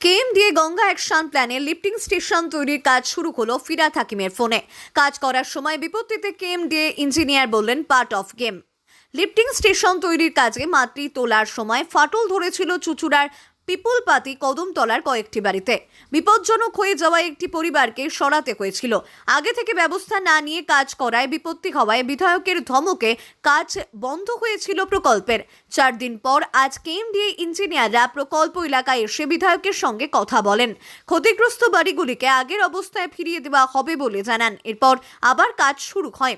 KMDA Ganga action প্ল্যানে lifting station তৈরির কাজ শুরু হলো ফিরা থাকিমের ফোনে। কাজ করার সময় বিপত্তিতে কেম দিয়ে ইঞ্জিনিয়ার বললেন, part of game. Lifting station তৈরির কাজে মাটি তোলার সময় ফাটল ধরেছিল চুচুড়ার পিপুলপাতি কদমতলার কয়েকটি বাড়িতে। বিপজ্জনক হয়ে যাওয়া একটি পরিবারকে সরাতে হয়েছিল। আগে থেকে ব্যবস্থা না নিয়ে কাজ করায় বিপত্তি হওয়ায় বিধায়কের ধমকে কাজ বন্ধ হয়েছিল প্রকল্পের। চার দিন পর আজ কেএমডিএ ইঞ্জিনিয়াররা প্রকল্প এলাকায় এসে বিধায়কের সঙ্গে কথা বলেন। ক্ষতিগ্রস্ত বাড়িগুলিকে আগের অবস্থায় ফিরিয়ে দেওয়া হবে বলে জানান। এরপর আবার কাজ শুরু হয়।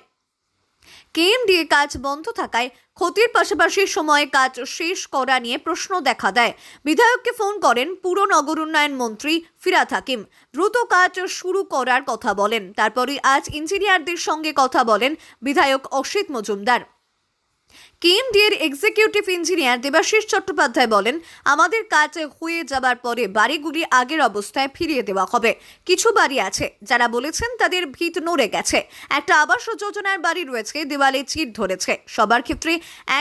কেএমডিএ কাজ বন্ধ থাকায় ক্ষতির পাশাপাশি সময়ে কাজ শেষ করা নিয়ে প্রশ্ন দেখা দেয়। বিধায়ককে ফোন করেন পুর নগর উন্নয়ন মন্ত্রী ফিরাত হাকিম। দ্রুত কাজ শুরু করার কথা বলেন। তারপরে আজ ইঞ্জিনিয়ারদের সঙ্গে কথা বলেন বিধায়ক অসিত মজুমদার। কেএমডিএর এক্সিকিউটিভ ইঞ্জিনিয়ার দেবাশিস চট্টোপাধ্যায় বলেন, আমাদের কাজ হয়ে যাবার পরে বাড়িগুলি আগের অবস্থায় ফিরিয়ে দেওয়া হবে। কিছু বাড়ি আছে, যারা বলেছেন তাদের ভিত নড়ে গেছে। একটা আবাস যোজনার বাড়ি রয়েছে, দেওয়ালে চিট ধরেছে। সবার ক্ষেত্রে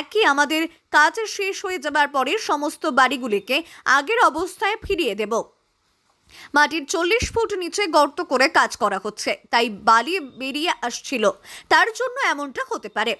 একই আমাদের কাজ শেষ হয়ে যাবার পরে সমস্ত বাড়িগুলিকে আগের অবস্থায় ফিরিয়ে দেব। মাটির চল্লিশ ফুট নিচে গর্ত করে কাজ করা হচ্ছে, তাই বালি বেরিয়ে আসছিল। তার জন্য এমনটা হতে পারে।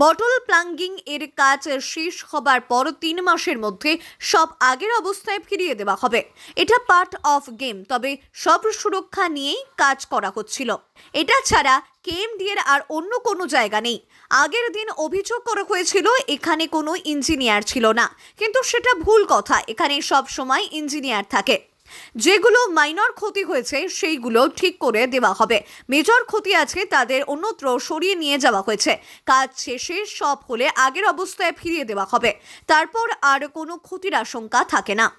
বটল প্লাঙ্গিং এর কাজ শেষ হবার পর তিন মাসের মধ্যে সব আগের অবস্থায় ফিরিয়ে দেওয়া হবে। এটা পার্ট অফ গেম তবে সব সুরক্ষা নিয়েই কাজ করা হচ্ছিল। এটা ছাড়া কেএমডি এর আর অন্য কোনো জায়গা নেই। আগের দিন অভিযোগ করা হয়েছিল, এখানে কোনো ইঞ্জিনিয়ার ছিল না। কিন্তু সেটা ভুল কথা, এখানে সব সময় ইঞ্জিনিয়ার থাকে। যেগুলো মাইনর ক্ষতি হয়েছে, সেইগুলো ঠিক করে দেওয়া হবে। মেজর ক্ষতি আছে, তাদের অন্যত্র সরিয়ে নিয়ে যাওয়া হয়েছে। কাজ শেষে সব হলে আগের অবস্থায় ফিরিয়ে দেওয়া হবে। তারপর আর কোনো ক্ষতির আশঙ্কা থাকে না।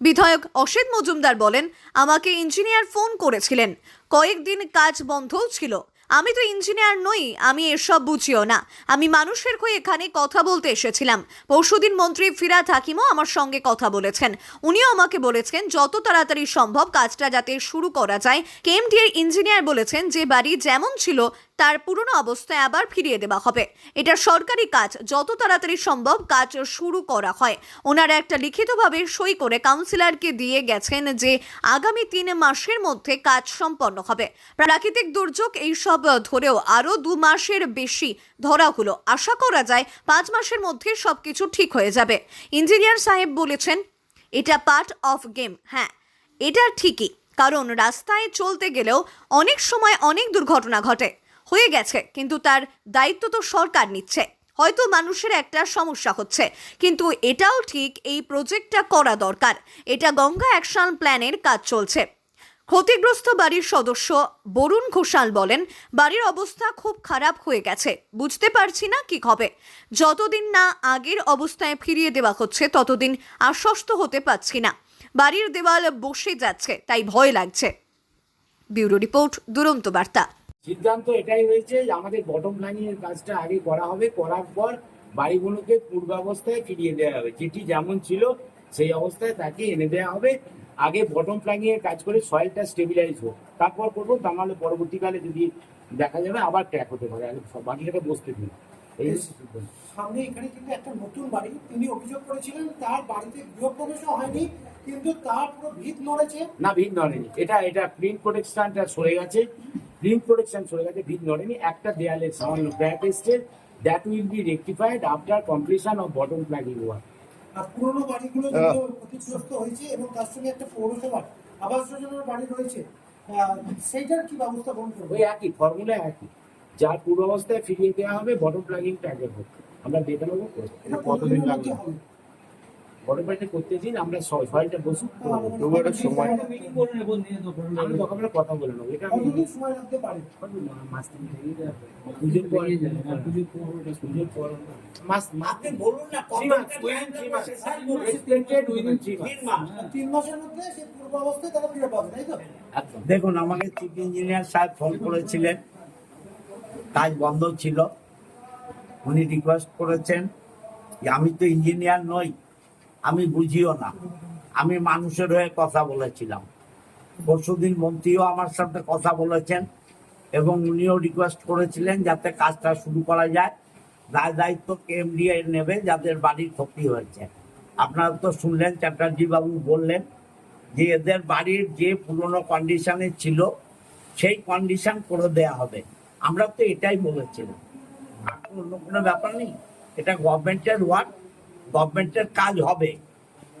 বিধায়ক অসিত মজুমদার বলেন, আমাকে ইঞ্জিনিয়ার ফোন করেছিলেন। কয়েকদিন কাজ বন্ধও ছিল। আমি তো ইঞ্জিনিয়ার নই, আমি এসব বুঝিও না। আমি মানুষের হয়ে এখানে কথা বলতে এসেছিলাম। পরশুদিন মন্ত্রী ফিরাত হাকিমও আমার সঙ্গে কথা বলেছেন। উনিও আমাকে বলেছেন, যত তাড়াতাড়ি সম্ভব কাজটা যাতে শুরু করা যায়। কেএমডি এর ইঞ্জিনিয়ার বলেছেন, যে বাড়ি যেমন ছিল তার পুরনো অবস্থায় আবার ফিরিয়ে দেওয়া হবে। এটা সরকারি কাজ, যত তাড়াতাড়ি সম্ভব কাজ শুরু করা হয়। ওনারা একটা লিখিতভাবে সই করে কাউন্সিলরকে দিয়ে গেছেন যে আগামী তিন মাসের মধ্যে কাজ সম্পন্ন হবে। প্রাকৃতিক দুর্যোগ এইসব ধরেও আরও দু মাসের বেশি ধরা হলো। আশা করা যায় পাঁচ মাসের মধ্যে সব কিছু ঠিক হয়ে যাবে। ইঞ্জিনিয়ার সাহেব বলেছেন, এটা পার্ট অফ গেম হ্যাঁ এটা ঠিকই। কারণ রাস্তায় চলতে গেলেও অনেক সময় অনেক দুর্ঘটনা ঘটে। হয়ে গেছে, কিন্তু তার দায়িত্ব তো সরকার নিচ্ছে। হয়তো মানুষের একটা সমস্যা হচ্ছে, কিন্তু এটাও ঠিক এই প্রজেক্টটা করা দরকার। এটা গঙ্গা অ্যাকশন প্ল্যানের কাজ চলছে। ক্ষতিগ্রস্ত বাড়ির সদস্য বরুণ ঘোষাল বলেন, বাড়ির অবস্থা খুব খারাপ হয়ে গেছে, বুঝতে পারছি না কি হবে। যতদিন না আগের অবস্থায় ফিরিয়ে দেওয়া হচ্ছে, ততদিন আশ্বস্ত হতে পারছি না। বাড়ির দেওয়াল বসে যাচ্ছে, তাই ভয় লাগছে। ব্যুরো রিপোর্ট, দুরন্ত বার্তা। সিদ্ধান্ত এটাই হয়েছে যে আমাদের বটম লাইনিং এর কাজটা আগে করা হবে করার পর বাড়িগুলোকে পূর্বাবস্থায় ফিরিয়ে দেওয়া হবে। যেটি যেমন ছিল সেই অবস্থায় তাকে এনে দেওয়া হবে। আগে বটম প্ল্যানিং এর কাজ করে সয়েলটা স্টেবিলাইজ হোক তারপর করব তা নাহলে পরবর্তীকালে যদি দেখা যাবে আবার ট্র্যাক হতে পারে বাকিটাকে বসতে দিন। সামনে এখানে কিন্তু একটা নতুন বাড়ি তিনি অভিযোগ করেছিলেন তার বাড়িতে গৃহপ্রবেশও হয়নি কিন্তু তার পুরো ভিত নড়েছে। না ভিড় নড়েনি। এটা এটা প্রিন্ট প্রোটেকশনটা সরে গেছে। প্রিন্ট প্রোটেকশন সরে গেছে ভিড় নড়েনি। একটা দেয়ালে সামান্য ক্র্যাক এসছে that will be rectified after completion of bottom planning work পুরোনো বাড়িগুলো যেগুলো ক্ষতিগ্রস্ত হয়েছে এবং তার সঙ্গে একটা পৌরসভার আবাস যোজনার বাড়ি রয়েছে। সেইটার কি ব্যবস্থা গ্রহণ করবে? ওই একই ফর্মুলা একই। যার পূর্বাবস্থায় ফিরিয়ে দেওয়া হবে বটম প্লাগিং ট্যাগে হোক আমরা দেখে নেব কতদিন লাগবে? করতে দিন আমরা সয়েলটা বসুক সময় আমরা তখন আমরা কথা বলে নেব এটা সময় লাগতে পারে মাস পুজোর পর পুজোর পর পুজোর পর মাস মাস আপনি বলুন না Three months, within three months. Expected within three months. তিন মাসের মধ্যে সেই পূর্বাবস্থায় তারা ফিরে পাবে তাই তো দেখুন আমাকে চিফ ইঞ্জিনিয়ার সাহেব ফোন করেছিলেন কাজ বন্ধ ছিল উনি রিকোয়েস্ট করেছেন যে আমি তো ইঞ্জিনিয়ার নই আমি বুঝিও না। আমি মানুষের হয়ে কথা বলেছিলাম। পরশুদিন মন্ত্রীও আমার সাথে কথা বলেছেন এবং উনিও রিকোয়েস্ট করেছিলেন যাতে কাজটা শুরু করা যায়। দায় দায়িত্ব কেএমডিএ নেবে, যাদের বাড়ির ক্ষতি হয়েছে। আপনারা তো শুনলেন চ্যাটার্জি বাবু বললেন যে এদের বাড়ির যে পুরনো কন্ডিশনে ছিল, সেই কন্ডিশন করে দেয়া হবে। আমরা তো এটাই বলেছিলাম। অন্য কোনো ব্যাপার নেই। এটা গভর্নমেন্টের ওয়ার্ক গভর্নমেন্টের কাজ হবে।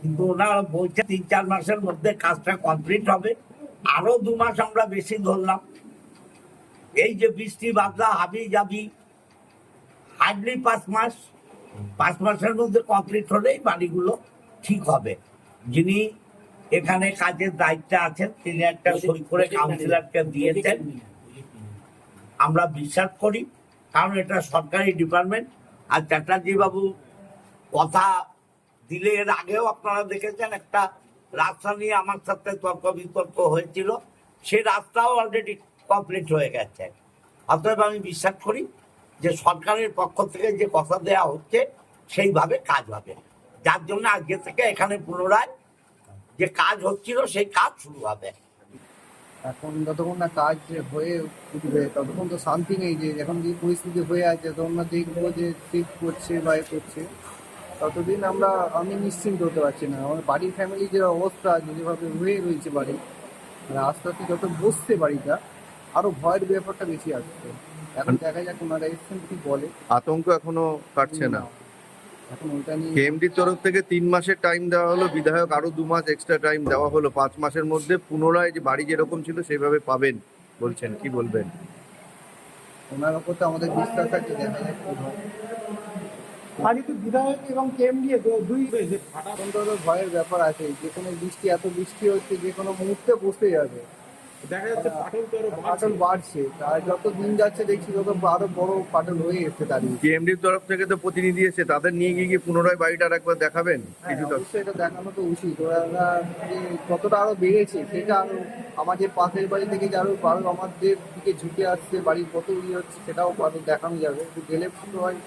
কিন্তু ওনারা বলছে তিন চার মাসের মধ্যে কাজটা কমপ্লিট হবে। আরও দু মাস আমরা বেশি ধরলাম। এই যে বৃষ্টি বাদলা, হাবি যাবি হার্ডলি পাঁচ মাস। পাঁচ মাসের মধ্যে কমপ্লিট হলেই বাড়িগুলো ঠিক হবে। যিনি এখানে কাজের দায়িত্বে আছেন, তিনি একটা সই করে কাউন্সিলরকে দিয়েছেন। আমরা বিশ্বাস করি, কারণ এটা সরকারি ডিপার্টমেন্ট। আর চ্যাটার্জি বাবু কথা দিলে এর আগেও আপনারা দেখেছেন একটা রাস্তা নিয়ে আমার সাথে তর্ক বিতর্ক হয়েছিল। সে রাস্তাও অলরেডি কমপ্লিট হয়ে গেছে। অতএব আমি বিশ্বাস করি যে সরকারের পক্ষ থেকে যে কথা দেওয়া হচ্ছে, সেইভাবে কাজ হবে। যার জন্য আজকে থেকে এখানে পুনরায় যে কাজ হচ্ছিল, সেই কাজ শুরু হবে। এখন যতক্ষণ না কাজ হয়ে উঠবে, ততক্ষণ তো শান্তি নেই যে, এখন যে পরিস্থিতি হয়ে আছে তখন না দেখব যে ঠিক করছে বা এ করছে। ততদিন আমরা আমি নিশ্চিন্ত হতে পারছি না। আমার বাড়ির ফ্যামিলি যে অবস্থা যেভাবে হয়ে রয়েছে বাড়ি মানে আস্তে আস্তে যত বসছে বাড়িটা আরও ভয়ের ব্যাপারটা বেশি আসছে। এখন দেখা যাক ওনারা এসছেন কি বলে। আতঙ্ক এখনও কাটছে না। এখন ওইটা নিয়ে কেএমডির তরফ থেকে তিন মাসের টাইম দেওয়া হলো বিধায়ক আরও দু মাস এক্সট্রা টাইম দেওয়া হলো। পাঁচ মাসের মধ্যে পুনরায় যে বাড়ি যেরকম ছিল সেভাবে পাবেন বলছেন। কি বলবেন? ওনার ওপর তো আমাদের বিশ্বাস আছে দেখা যাক বাড়িতে বিধায়ক এবং কেএমডি দুই তো ভয়ের ব্যাপার আছে। যে কোনো বৃষ্টি এত বৃষ্টি হচ্ছে যে কোনো মুহূর্তে বসতে যাবে। দেখা যাচ্ছে পাটল তো আরও ফাটল বাড়ছে। আর যত দিন যাচ্ছে দেখছি তত আরও বড় ফাটল হয়ে এসছে দাঁড়িয়ে। কেএমডির তরফ থেকে তো প্রতিনিধি এসে তাদের নিয়ে গিয়ে কি পুনরায় বাড়িটা আর একবার দেখাবেন? হ্যাঁ, কিছুটা এটা দেখানো তো উচিত। ওরা কতটা আরও বেড়েছে সেটা আরও আমাদের পাশের বাড়ি থেকে যে আরও আমাদের দিকে ঝুঁকে আসছে বাড়ির কত ইয়ে হচ্ছে সেটাও আরও দেখানো যাবে। একটু গেলে ভালো হয়।